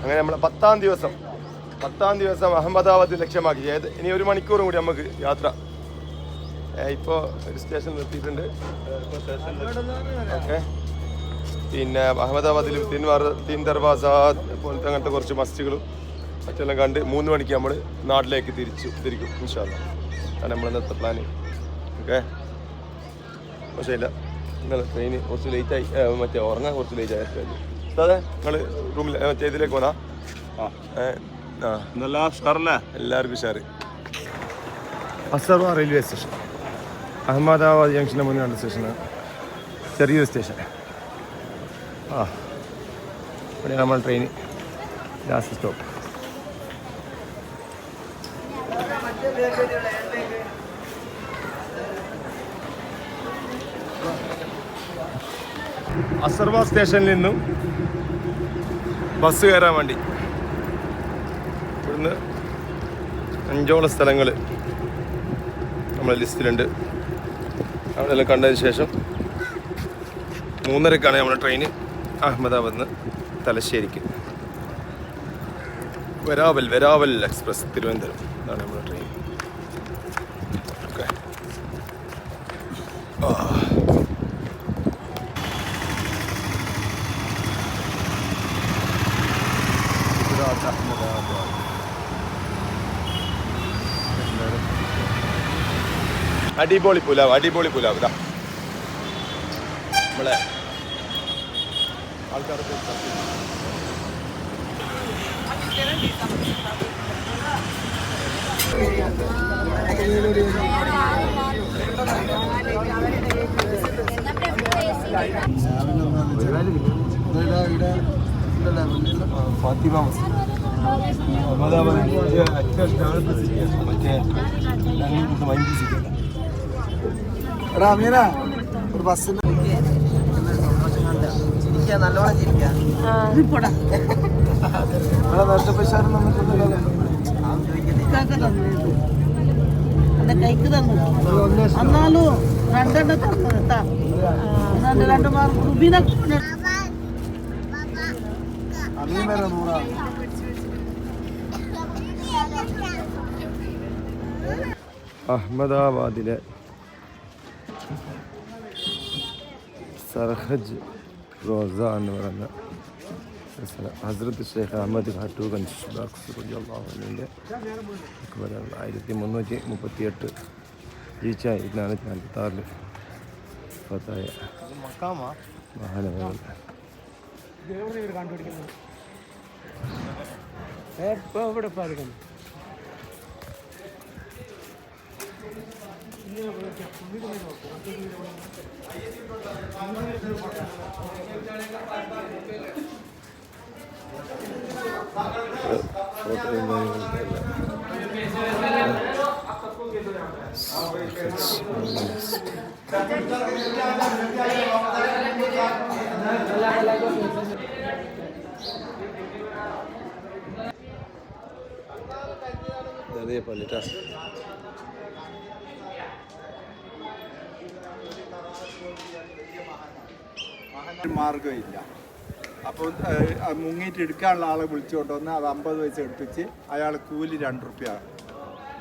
അങ്ങനെ നമ്മൾ പത്താം ദിവസം പത്താം ദിവസം അഹമ്മദാബാദ് ലക്ഷ്യമാക്കി. ഏത് ഇനി ഒരു മണിക്കൂറും കൂടി നമുക്ക് യാത്ര. ഇപ്പോൾ ഒരു സ്റ്റേഷൻ നിർത്തിയിട്ടുണ്ട് ഓക്കെ. പിന്നെ അഹമ്മദാബാദിൽ തിൻവാർ തിൻ ദർവാസ പോലത്തെ അങ്ങനത്തെ കുറച്ച് മസ്റ്റുകളും മറ്റെല്ലാം കണ്ട് മൂന്ന് മണിക്ക് നമ്മൾ നാട്ടിലേക്ക് തിരിച്ചു തിരിക്കും ഇൻഷാല്ല അതാണ് നമ്മൾ ഇന്നത്തെ പ്ലാന് ഓക്കെ. പക്ഷേ ഇല്ല. ഇന്നലെ ട്രെയിന് കുറച്ച് ലേറ്റായി മറ്റേ ഉറങ്ങാൻ കുറച്ച് ലേറ്റ് ആയി. അതെ നിങ്ങൾ റൂമിൽ മറ്റേ ഇതിലേക്ക് പോന്നാ? എല്ലാവർക്കും ഉഷാറ്. Asarwa railway station. അഹമ്മദാബാദ് ജംഗ്ഷന്റെ മുന്നിലുള്ള ചെറിയൊരു സ്റ്റേഷൻ. ആ. ഇവിടെ നമ്മൾ ട്രെയിൻ ലാസ്റ്റ് സ്റ്റോപ്പ്. അസർവ സ്റ്റേഷനിൽ നിന്നും ബസ് കയറാൻ വേണ്ടി. ഇവിടുന്ന് അഞ്ചോളം സ്ഥലങ്ങൾ നമ്മളെ ലിസ്റ്റിലുണ്ട്. അവിടെ എല്ലാം കണ്ടതിന് ശേഷം മൂന്നരക്കാണ് നമ്മുടെ ട്രെയിൻ അഹമ്മദാബാദിൽ നിന്ന് തലശ്ശേരിക്ക്. വരാവൽ വരാവൽ എക്സ്പ്രസ് തിരുവനന്തപുരം. ഇതാണ് നമ്മുടെ ട്രെയിൻ. ഓക്കെ. ഗുജറാത്ത് അഹമ്മദാബാദ് അടിപൊളി പുലാവ് അടിപൊളി പുലാവ്. ഇതാ നമ്മളെ ആൾക്കാരൊക്കെ ഫാത്തിമ എടാ അമീന ഒരു ബസ്സിന് നല്ലോണം ചിരിക്കാം. നേരത്തെ പൈസ കൈക്ക് തന്നു. എന്നാലും രണ്ടെണ്ണം തന്നു കേട്ടാ. എന്നാണ്ട് രണ്ട് മാർക്ക് റുബീനെ അഹമ്മദാബാദിലെ സർഹജ് റോസ എന്ന് പറയുന്ന ഹസ്രത്ത് ഷെയ്ഖ് അഹമ്മദ് ഖാട്ടൂഗഞ്ച് അള്ളാഹുവിന്റെ ആയിരത്തി മുന്നൂറ്റി മുപ്പത്തിയെട്ട് ജീവിച്ച നാനൂറ്റി നാൽപ്പത്തി ആറിൽ ഫത്തായ എവിടെ ഫോട്ടോയും കാര്യങ്ങളൊക്കെ അതേ മാർഗമില്ല അപ്പോൾ മുങ്ങിയിട്ട് എടുക്കാനുള്ള ആളെ വിളിച്ചുകൊണ്ട് വന്ന് അത് അമ്പത് പൈസ എടുപ്പിച്ച് അയാൾ കൂലി രണ്ട് റുപ്യ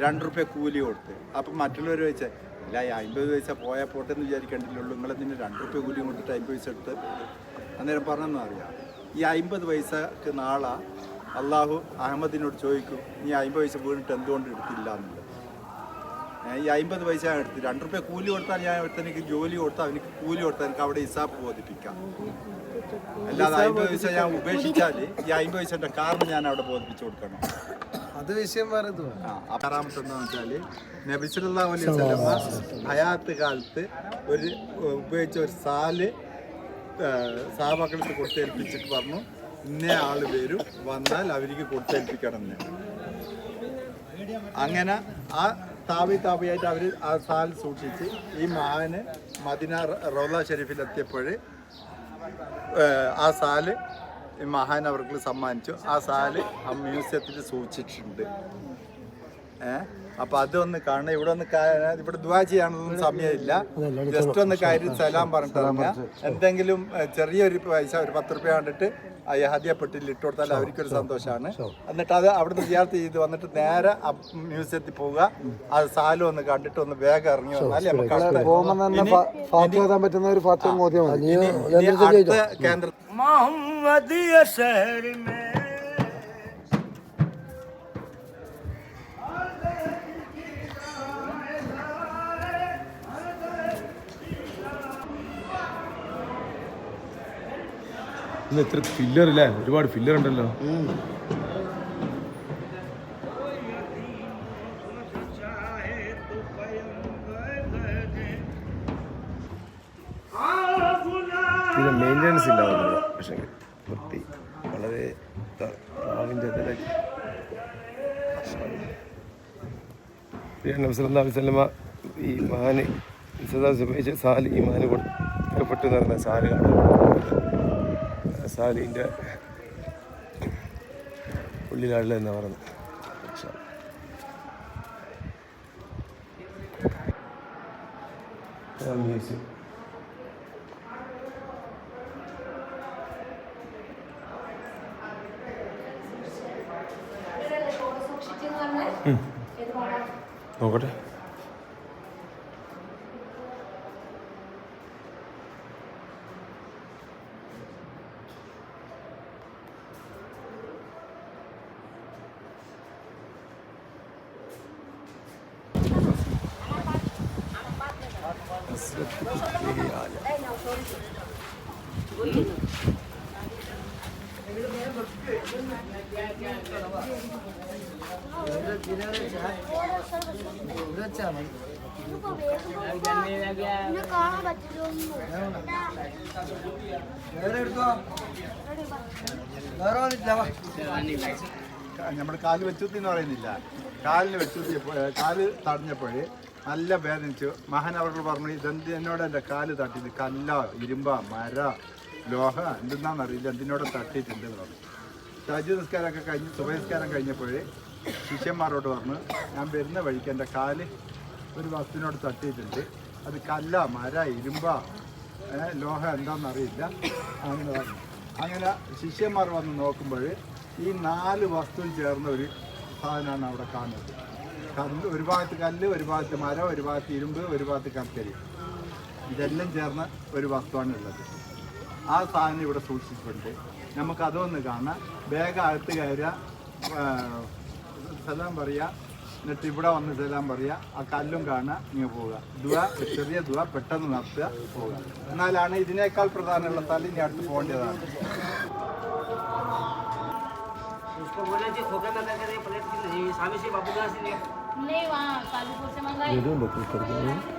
രണ്ട് റുപ്യ കൂലി കൊടുത്ത്. അപ്പം മറ്റുള്ളവർ വെച്ച് ഇല്ല ഈ അമ്പത് പൈസ പോയാൽ പോട്ടെ എന്ന് വിചാരിക്കേണ്ടില്ലുള്ളൂ നിങ്ങളെന്തിന് രണ്ട് റുപ്യ കൂലി കൊടുത്തിട്ട് അമ്പത് പൈസ എടുത്ത്? അന്നേരം പറഞ്ഞെന്ന് അറിയാം. ഈ അമ്പത് പൈസക്ക് നാളെ അള്ളാഹു അഹമ്മദിനോട് ചോദിക്കും നീ അമ്പത് പൈസ വീണിട്ട് എന്തുകൊണ്ട് എടുത്തില്ല എന്നുള്ളത് ഈ അമ്പത് പൈസ ഞാൻ എടുത്ത് രണ്ട് റുപ്യ കൂലി കൊടുത്താൽ ഞാൻ ഒരുത്തനിക്ക് ജോലി കൊടുത്താൽ അവനിക്ക് കൂലി കൊടുത്താൽ എനിക്ക് അവിടെ ഹിസാബ് ബോധിപ്പിക്കാം. അല്ലാതെ അമ്പത് പൈസ ഞാൻ ഉപേക്ഷിച്ചാൽ ഈ അമ്പത് പൈസന്റെ കാരണം ഞാൻ അവിടെ ബോധിപ്പിച്ചു കൊടുക്കണം. അത് വിഷയം പറയുന്നത് ആറാമത്തെ എന്താ വെച്ചാൽ നബിസുല്ലാ അലൈഹി സ്വലമ ഹയാത്ത് കാലത്ത് ഒരു ഉപയോഗിച്ച ഒരു സാൽ സാബാക്കളത്ത് കൊടുത്തേൽപ്പിച്ചിട്ട് പറഞ്ഞു ഇന്ന ആൾ വരും വന്നാൽ അവർക്ക് കൊടുത്തേൽപ്പിക്കണം എന്ന്. അങ്ങനെ ആ താവി താവിയായിട്ട് അവർ ആ സാൽ സൂക്ഷിച്ച് ഈ മഹാന് മദിന റൗല ഷെരീഫിൽ എത്തിയപ്പോൾ ആ സാൽ ഈ മഹാൻ അവർക്ക് സമ്മാനിച്ചു. ആ സാൽ ആ മ്യൂസിയത്തിൽ സൂക്ഷിച്ചിട്ടുണ്ട്. ഏ അപ്പൊ അതൊന്ന് കാണണം. ഇവിടെ ഒന്ന് ഇവിടെ ദുവാ ചെയ്യാനൊന്നും സമയമില്ല. ജസ്റ്റ് ഒന്ന് കയറി സലാം പറഞ്ഞിട്ട് എന്തെങ്കിലും ചെറിയൊരു പൈസ ഒരു പത്ത് റുപ്യ കണ്ടിട്ട് ഹദിയപ്പെട്ടിൽ ഇട്ട് കൊടുത്താൽ അവർക്കൊരു സന്തോഷമാണ്. എന്നിട്ട് അത് അവിടുന്ന് വിദ്യാർത്ഥി ചെയ്ത് വന്നിട്ട് നേരെ മ്യൂസിയത്തിൽ പോവുക. അത് സാലും ഒന്ന് കണ്ടിട്ട് ഒന്ന് വേഗം ഇറങ്ങി വന്നാലേ നമുക്ക് അടുത്ത- ഇന്ന് എത്ര ഫില്ലർ അല്ലേ ഒരുപാട് ഫില്ലർ ഉണ്ടല്ലോ. പിന്നെ മെയിന്റെനൻസ് ഉണ്ടാവുന്നത് പക്ഷേ വൃത്തി. വളരെ ഇതിലാക്കി. ഈ മാന് സാലി ഈ മാന് കൊടുക്കപ്പെട്ടു എന്ന് പറഞ്ഞ സാൽ സാലിന്റെ ഉള്ളിലാളിലെന്ന് പറഞ്ഞു? മ്യൂസിയം നോക്കട്ടെ. എന്നെ കാണാൻ പറ്റില്ല നമ്മുടെ കാൽ വെച്ചുത്തി എന്ന് പറയുന്നില്ല. കാലിന് വെച്ചുത്തിയപ്പോ കാൽ തടഞ്ഞപ്പോൾ നല്ല വേദനിച്ചു മഹാൻ അവരോട് പറഞ്ഞു ഇതെന്ത് എന്നോട് എന്റെ കാൽ തട്ടിയത് കല്ല ഇരുമ്പ മര ലോഹ എന്തെന്നാണെന്നറിയില്ല എന്തിനോട് തട്ടിയിട്ടുണ്ട് പറഞ്ഞു. രാജ്യ നിസ്കാരമൊക്കെ കഴിഞ്ഞ് സുഭയസ്കാരം കഴിഞ്ഞപ്പോഴേ ശിഷ്യന്മാരോട് പറഞ്ഞു ഞാൻ വരുന്ന വഴിക്ക് എന്റെ കാൽ ഒരു വസ്തുവിനോട് തട്ടിയിട്ടുണ്ട്. അത് കല്ല മര ഇരുമ്പ ലോഹ എന്താണെന്നറിയില്ല അങ്ങനെ പറഞ്ഞു. അങ്ങനെ ശിഷ്യന്മാർ വന്ന് നോക്കുമ്പോൾ ഈ നാല് വസ്തുവും ചേർന്ന ഒരു സാധനമാണ് അവിടെ കാണുന്നത്. കല്ല് ഒരു ഭാഗത്ത് കല്ല് ഒരു ഭാഗത്ത് മരം ഒരു ഭാഗത്ത് ഇരുമ്പ് ഒരു ഭാഗത്ത് കൽക്കരി ഇതെല്ലാം ചേർന്ന ഒരു വസ്തുവാണ് ഉള്ളത് ആ സാധനം ഇവിടെ സൂക്ഷിച്ചിട്ടുണ്ട് നമുക്ക് അതൊന്ന് കാണാം വേഗം അകത്ത് കയറുക ആ, സലാം പറയുക എന്നിട്ട് ഇവിടെ വന്ന് സലാം പറയുക ആ കല്ലും കാണുക ഇങ്ങനെ പോവുക ദുവ ഒരു ചെറിയ ദുവ പെട്ടെന്ന് നടത്തുക പോവുക എന്നാലാണ് ഇതിനേക്കാൾ പ്രധാനമുള്ള സ്ഥലം ഇനി അടുത്ത് പോകേണ്ടതാണ് उसको बोला कि खोखे में करके दे प्लेट की स्वामी से बाबू कहाँ से लिया नहीं वहाँ कालीपुर से मंगाई दे दो लोकल कर दो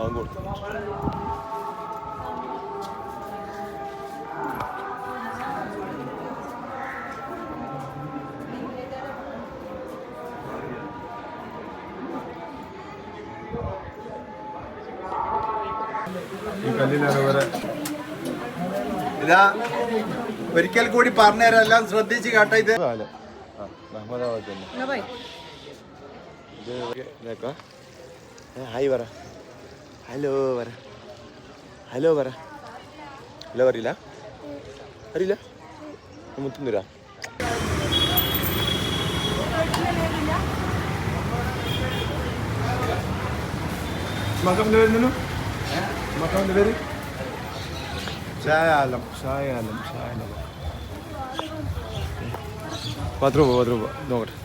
Angor. ഈ കല്ലിനാണ് വരെ. ഇതാ ഒരിക്കൽ കൂടി പറഞ്ഞുതരാം എല്ലാം ശ്രദ്ധിച്ച് കേട്ടോ ഇത്. അഹമ്മദാബാദ് തന്നെ. ഇത് ഹായ് പറ. ഹലോ പറ. ഹലോ പറ. ഹലോ അറിയില്ല? അറിയില്ല? മുത്തും തരാ. മകന്റെ മകന്റെ പേര്? ഷായാലം ഷായാലം ഷായാലം. പത്ത് രൂപ പത്ത് രൂപ നോക്കട്ടെ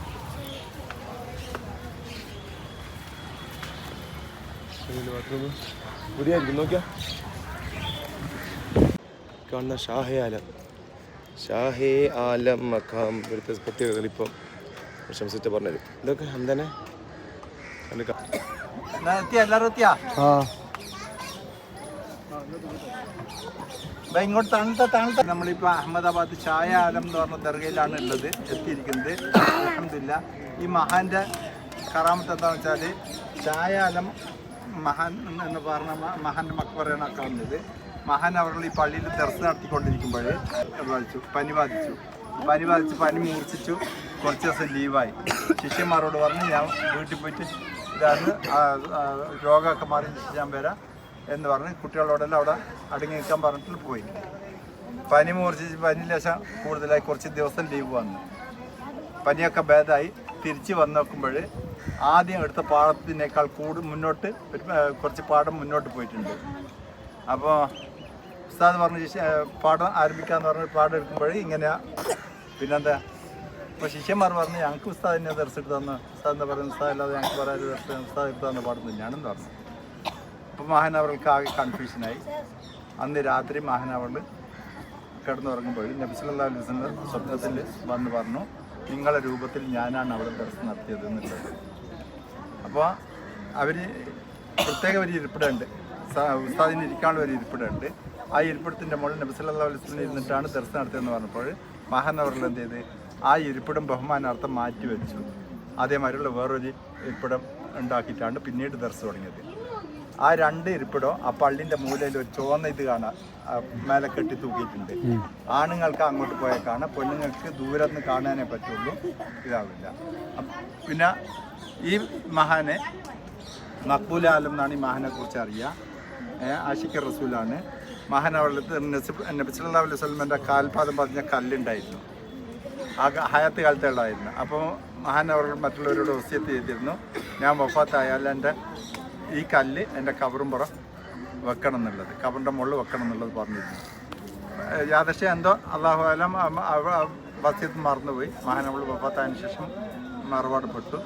ബാത്റൂം പുതിയായിരിക്കും നോക്കിയാ. കാണുന്ന ഷാഹെ ആലം ഷാഹെ ആലം മക്കാം ഇവിടുത്തെ പ്രത്യേകതകൾ ഇപ്പം പ്രശംസിച്ച് പറഞ്ഞത്. ഇതൊക്കെ എത്തിയാ ആ. ഇങ്ങോട്ട് തണുത്ത തണുത്ത. നമ്മളിപ്പോൾ അഹമ്മദാബാദ് ചായ ആലം എന്ന് പറഞ്ഞ ദർഗയിലാണ് ഉള്ളത് എത്തിയിരിക്കുന്നത്. അഹമ്മദില്ല ഈ മഹാന്റെ കറാമത്ത് എന്താണെന്ന് വെച്ചാൽ ചായ ആലം മഹാൻ എന്ന് പറഞ്ഞ മഹാന്റെ അക്കാവുന്നത് മഹാൻ അവരുടെ ഈ പള്ളിയിൽ ദർശനം നടത്തിക്കൊണ്ടിരിക്കുമ്പോൾ ബാധിച്ചു പനി ബാധിച്ചു. പനി ബാധിച്ച് പനി മൂർച്ഛിച്ചു. കുറച്ച് ദിവസം ലീവായി. ശിഷ്യന്മാരോട് പറഞ്ഞ് ഞാൻ വീട്ടിൽ പോയിട്ട് ഇതാണ് ആ, മാറിയതിന് രോഗമൊക്കെ മാറി ഞാൻ വരാം. എന്ന് പറഞ്ഞ് കുട്ടികളോടെല്ലാം അവിടെ അടങ്ങി നിൽക്കാൻ പറഞ്ഞിട്ട് പോയി. പനി മൂർച്ഛിച്ച് പനി ലേശം കൂടുതലായി കുറച്ച് ദിവസം ലീവ് വന്നു. പനിയൊക്കെ ഭേദമായി തിരിച്ച് വന്ന് നോക്കുമ്പോൾ ആദ്യം എടുത്ത പാടത്തിനേക്കാൾ കൂടുതൽ മുന്നോട്ട് ഒരു, കുറച്ച് പാഠം മുന്നോട്ട് പോയിട്ടുണ്ട്. അപ്പോൾ ഉസ്താദ് പറഞ്ഞ പാഠം ആരംഭിക്കാമെന്ന് പറഞ്ഞ പാഠം എടുക്കുമ്പോൾ ഇങ്ങനെ പിന്നെന്താ? അപ്പോൾ ശിഷ്യന്മാർ പറഞ്ഞ് ഞങ്ങൾക്ക് ഉസ്താദിനെ ദർശനം തന്നു. ഉസ്താദ് എന്താ പറയുന്നത്? ഉസ്താദ് അല്ലാതെ ഞങ്ങൾക്ക് പറയാൻ ദർശനം ഉസ്താദ് എടുത്തു തന്ന പാഠം തന്നെയാണെന്ന് പറഞ്ഞു. അപ്പോൾ മഹാനവർക്ക് ആകെ കൺഫ്യൂഷനായി അന്ന് രാത്രി മഹാനവറിൽ കിടന്നുറങ്ങുമ്പോൾ നബിസുല്ലാ അലൈഹിന്റെ സ്വപ്നത്തിൽ വന്ന് പറഞ്ഞു നിങ്ങളെ രൂപത്തിൽ ഞാനാണ് അവിടെ ദർശനം നടത്തിയത് എന്നുള്ളത്. അപ്പോൾ അവർ പ്രത്യേക ഒരു ഇരിപ്പിടമുണ്ട്. ഉസ്താദിന് ഇരിക്കാനുള്ള ഒരു ഇരിപ്പിടമുണ്ട്. ആ ഇരിപ്പിടത്തിന്റെ മുകളിൽ നബിസുല്ലാ അലൈഹി ഇരുന്നിട്ടാണ് ദർശനം നടത്തിയതെന്ന് പറഞ്ഞപ്പോൾ മഹാനവറിൽ എന്ത് ചെയ്ത് ആ ഇരിപ്പിടം ബഹുമാനാർത്ഥം മാറ്റി വെച്ചു അതേമാതിരിയുള്ള വേറൊരു ഇരിപ്പിടം ഉണ്ടാക്കിയിട്ടാണ് പിന്നീട് ദർശനം തുടങ്ങിയത്. ആ രണ്ട് ഇരിപ്പിടം ആ പള്ളിന്റെ മൂലയിൽ ഒരു ചുവന്ന ഇത് കാണാം മേലെ കെട്ടി തൂക്കിയിട്ടുണ്ട്. ആണുങ്ങൾക്ക് അങ്ങോട്ട് പോയാൽ കാണാം പെണ്ണുങ്ങൾക്ക് ദൂരെ നിന്ന് കാണാനേ പറ്റുള്ളൂ. ഇതാവില്ല. പിന്നെ ഈ മഹാനെ മക്ബൂൽ ആലം എന്നാണ് ഈ മഹാനെ കുറിച്ച് അറിയുക ആഷിഖ് റസൂലാണ്. അവളുടെ നബിസ്വല്ലാ അലൈഹി സ്വലമിന്റെ കാൽപാദം പറഞ്ഞ കല്ലുണ്ടായിരുന്നു. ആ ഹയാത്ത് കാലത്തെ ഉള്ളതായിരുന്നു അപ്പോൾ മഹാൻ അവർ മറ്റുള്ളവരോട് ഒസ്യത്ത് ചെയ്തിരുന്നു. ഞാൻ വഫാത്തായാൽ എന്റെ ഈ കല്ല് എന്റെ കവറും പുറം വെക്കണം എന്നുള്ളത് കവറിന്റെ മുകളിൽ വെക്കണം എന്നുള്ളത് പറഞ്ഞിരുന്നു. ഏഹ് യാദൃശ്യം എന്തോ അള്ളാഹുലം ബസ്യത്ത് മറന്നുപോയി. മഹാനവൾ വഫാത്തായതിനു ശേഷം മറുപാടപ്പെട്ടു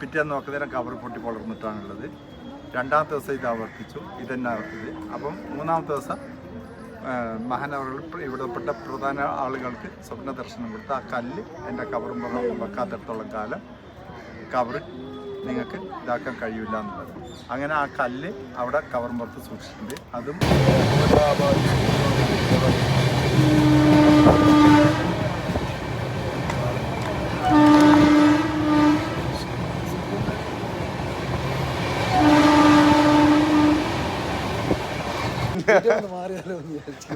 പിറ്റേന്ന് നോക്കുന്നേരം കവർ പൊട്ടി പൊളർന്നിട്ടാണുള്ളത്. രണ്ടാമത്തെ ദിവസം ഇത് ആവർത്തിച്ചു ഇതന്നെ ആവർത്തിച്ച്. അപ്പം മൂന്നാമത്തെ ദിവസം മഹാനവറുകൾ ഇവിടെപ്പെട്ട പ്രധാന ആളുകൾക്ക് സ്വപ്ന ദർശനം കൊടുത്ത് ആ കല്ല് എന്റെ കവറും വെക്കാത്തിടത്തോളം കാലം കബറ് നിങ്ങൾക്ക് ഇതാക്കാൻ കഴിയില്ല എന്നുള്ളത്. അങ്ങനെ ആ കല്ല് അവിടെ കവർമ്പുറത്ത് പുറത്ത് സൂക്ഷിച്ചിട്ടുണ്ട്. അതും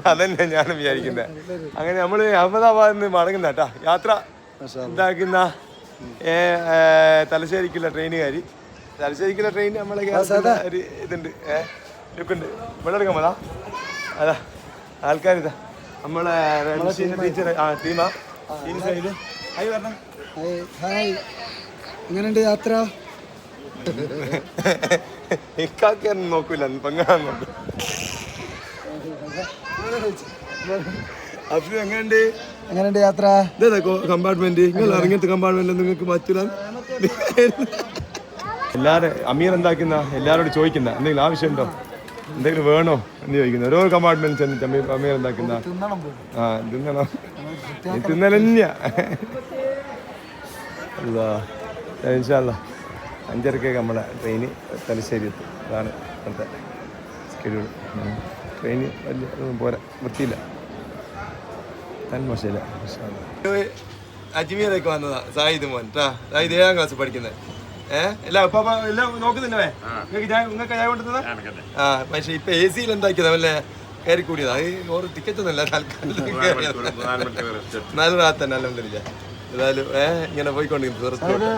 അതന്നെ ഞാനും വിചാരിക്കുന്നത് അങ്ങനെ നമ്മൾ അഹമ്മദാബാദിൽ നിന്ന് മടങ്ങുന്ന കേട്ടാ. യാത്ര ഇതാക്കുന്ന തലശ്ശേരിക്കുള്ള ട്രെയിനുകാരി. തലശ്ശേരിക്കുള്ള ട്രെയിൻ നമ്മളെ ഒരു ഇതുണ്ട്. ഏഹ് ലുക്കുണ്ട്. ഇവിടെ എടുക്കാൻ പോതാ അതാ ആൾക്കാരിതാ. നമ്മളെ ടീച്ചർ ആ ടീമാ. Team side. ഹായ് ഹായ് എങ്ങനെയുണ്ട് യാത്ര? ഇക്കാക്കൊന്നും നോക്കൂല. പെങ്ങാൻ അപ്പൊ എങ്ങനെയുണ്ട്? എങ്ങനെയുണ്ട് യാത്ര? ഇതേതാ കമ്പാർട്ട്മെന്റ് നിങ്ങൾ ഇറങ്ങിയത് കമ്പാർട്ട്മെന്റ് നിങ്ങൾക്ക് പറ്റൂല. എല്ലാരും അമീർ എന്താക്കുന്ന? എല്ലാരോടും ചോദിക്കുന്ന. എന്തെങ്കിലും ആവശ്യമുണ്ടോ? എന്തെങ്കിലും വേണോ? എന്ന് ചോദിക്കുന്നു. ഓരോ കമ്പാർട്ട്മെന്റ് ചെന്നിട്ട് അമീർ അമീർ എന്താക്കുന്ന? ആ തിന്നണം. അല്ലാ ഇൻഷാല്ല അഞ്ചരക്കൊക്കെ നമ്മളെ ട്രെയിന് തലശ്ശേരി എത്തും. അതാണ് ഇപ്പോഴത്തെ സ്കെഡ്യൂൾ ട്രെയിന് വലിയ പോരാ. വൃത്തിയില്ല. താൻ മോശമില്ല അജ്മീറൊക്കെ വന്നതാ സായിദ് മോൻ. ട്ടാ സായിദ് ഏഴാം ക്ലാസ് പഠിക്കുന്നത്. ഏഹ് എല്ലാം ഇപ്പൊ അപ്പൊ എല്ലാം നോക്കുന്നില്ലേ നിങ്ങൾക്ക് ചായ നിങ്ങൾക്ക് ചായ കൊണ്ടുവന്നതാ? ആ പക്ഷെ ഇപ്പൊ എ സിയിൽ എന്താക്കിയതാ? വല്ലേ കയറി കൂടിയതാ? അത് ഓരോ ടിക്കറ്റ് ഒന്നുമില്ല തൽക്കാലം നാല് റാത്തന്നെ അല്ലെന്നില്ല ഏതായാലും ഏഹ് ഇങ്ങനെ പോയിക്കൊണ്ടിരിക്കുന്നു.